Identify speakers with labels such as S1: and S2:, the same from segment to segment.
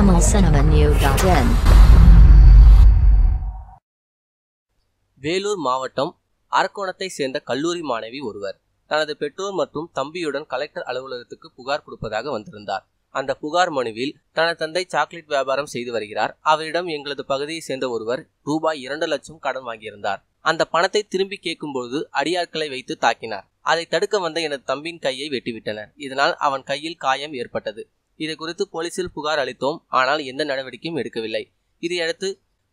S1: tamilcinemanew.in
S2: Vellore மாவட்டம் அரக்கோணத்தை சேர்ந்த கல்லூரி மாணவி ஒருவர். தனது பெற்றோர் மற்றும் தம்பியுடன் கலெக்டர் அலுவலகத்துக்கு புகார் கொடுப்பதாக வந்திருந்தார். அந்த புகார் மனுவில் தனது தந்தை சாக்லேட் வியாபாரம் செய்து வருகிறார். அவரிடம் எங்களது பகுதியை சேர்ந்த ஒருவர் ரூபாய் இரண்டு லட்சம் கடன் வாங்கியிருந்தார். அந்த பணத்தை திரும்பி கேட்கும்போது அடியாட்களை வைத்து தாக்கினார். அதை தடுக்க வந்த எனது தம்பியின் கையை வெட்டிவிட்டனர். இதனால் அவன் கையில் காயம் ஏற்பட்டது. இது குறித்து போலீசில் புகார் அளித்தோம். ஆனால் எந்த நடவடிக்கையும் எடுக்கவில்லை. இதையடுத்து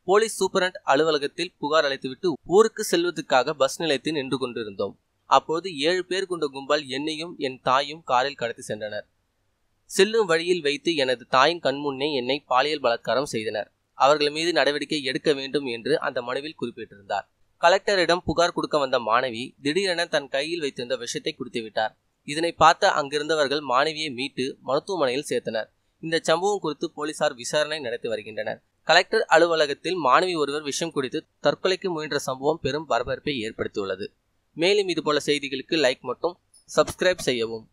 S2: போலீஸ் சூப்பரண்ட் அலுவலகத்தில் புகார் அளித்துவிட்டு ஊருக்கு செல்வதற்காக பஸ் நிலையத்தில் நின்று கொண்டிருந்தோம். அப்போது ஏழு பேர் கொண்ட கும்பல் என்னையும் என் தாயும் காரில் கடத்தி சென்றனர். செல்லும் வழியில் வைத்து எனது தாயின் கண்முன்னே என்னை பாலியல் பலாத்காரம் செய்தனர். அவர்கள் மீது நடவடிக்கை எடுக்க வேண்டும் என்று அந்த மனுவில் குறிப்பிட்டிருந்தார். கலெக்டரிடம் புகார் கொடுக்க வந்த மாணவி திடீரென தன் கையில் வைத்திருந்த விஷத்தை குடித்துவிட்டார். இதனை பார்த்த அங்கிருந்தவர்கள் மாணவியை மீட்டு மருத்துவமனையில் சேர்த்தனர். இந்த சம்பவம் குறித்து போலீசார் விசாரணை நடத்தி வருகின்றனர். கலெக்டர் அலுவலகத்தில் மாணவி ஒருவர் விஷம் குடித்து தற்கொலைக்கு முயன்ற சம்பவம் பெரும் பரபரப்பை ஏற்படுத்தியுள்ளது. மேலும் இதுபோல செய்திகளுக்கு லைக் மட்டும் சப்ஸ்கிரைப் செய்யவும்.